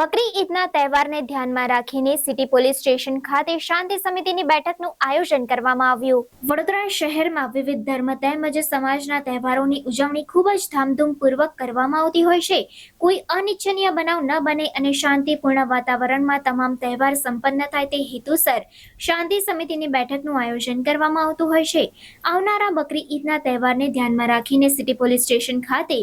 બકરી ઈદના તહેવારને ધ્યાનમાં રાખીને સિટી પોલીસ સ્ટેશન ખાતે શાંતિ સમિતિની બેઠકનું આયોજન કરવામાં આવ્યું. વડોદરા શહેરમાં વિવિધ ધર્મ તેમજ સમાજના તહેવારોની ઉજવણી ખૂબ જ ધામધૂમપૂર્વક કરવામાં આવતી હોય છે. કોઈ અનિચ્છનીય બનાવ ન બને અને શાંતિપૂર્ણ વાતાવરણમાં તમામ તહેવાર સંપન્ન થાય તે હેતુસર શાંતિ સમિતિની બેઠકનું આયોજન કરવામાં આવતું હોય છે. આવનારા બકરી ઈદના તહેવારને ધ્યાનમાં રાખીને સિટી પોલીસ સ્ટેશન ખાતે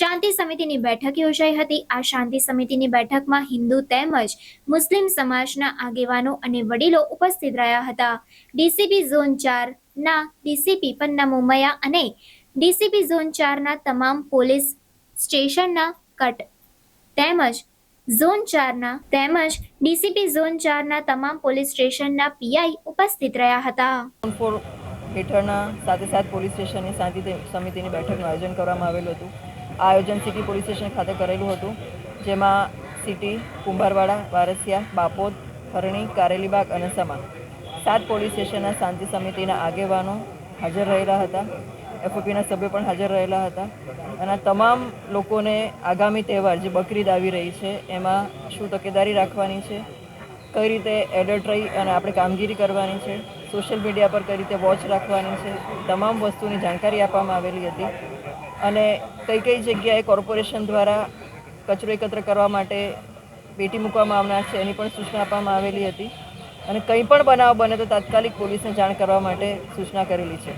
શાંતિ સમિતિની બેઠક યોજાઈ હતી. આ શાંતિ સમિતિની બેઠકમાં હિન્દુ તેમજ મુસ્લિમ સમાજના આગેવાનો અને વડીલો ઉપસ્થિત રહ્યા હતા. ડીસીપી ઝોન ચાર ના ડીસીપી પન્ના અને ડીસીપી ઝોન ચારના તમામ પોલીસ સ્ટેશનના કટ તેમજ ઝોન ચારના તેમજ ડીસીપી ઝોન ચારના તમામ પોલીસ સ્ટેશનના પીઆઈ ઉપસ્થિત રહ્યા હતા. હેઠળના સાથે સાથે પોલીસ સ્ટેશનની શાંતિ સમિતિની બેઠકનું આયોજન કરવામાં આવેલું હતું. આ આયોજન સિટી પોલીસ સ્ટેશન ખાતે કરેલું હતું, જેમાં સિટી, કુંભારવાડા, વારસિયા, બાપોદ, હરણી, કારેલીબાગ અને સમા. સાત પોલીસ સ્ટેશનના શાંતિ સમિતિના આગેવાનો હાજર રહેલા હતા. એફઓપીના સભ્યો પણ હાજર રહેલા હતા. અને તમામ લોકોને આગામી તહેવાર જે બકરીદ આવી રહી છે, એમાં શું તકેદારી રાખવાની છે, કઈ રીતે એડર્ટ રહી અને આપણે કામગીરી કરવાની છે, સોશિયલ મીડિયા પર કઈ રીતે વોચ રાખવાની છે, તમામ વસ્તુની જાણકારી આપવામાં આવેલી હતી. અને કઈ કઈ જગ્યાએ કોર્પોરેશન દ્વારા કચરો એકત્ર કરવા માટે પેટી મૂકવામાં આવનાર છે, એની પણ સૂચના આપવામાં આવેલી હતી. અને કંઈ પણ બનાવ બને તો તાત્કાલિક પોલીસને જાણ કરવા માટે સૂચના કરેલી છે.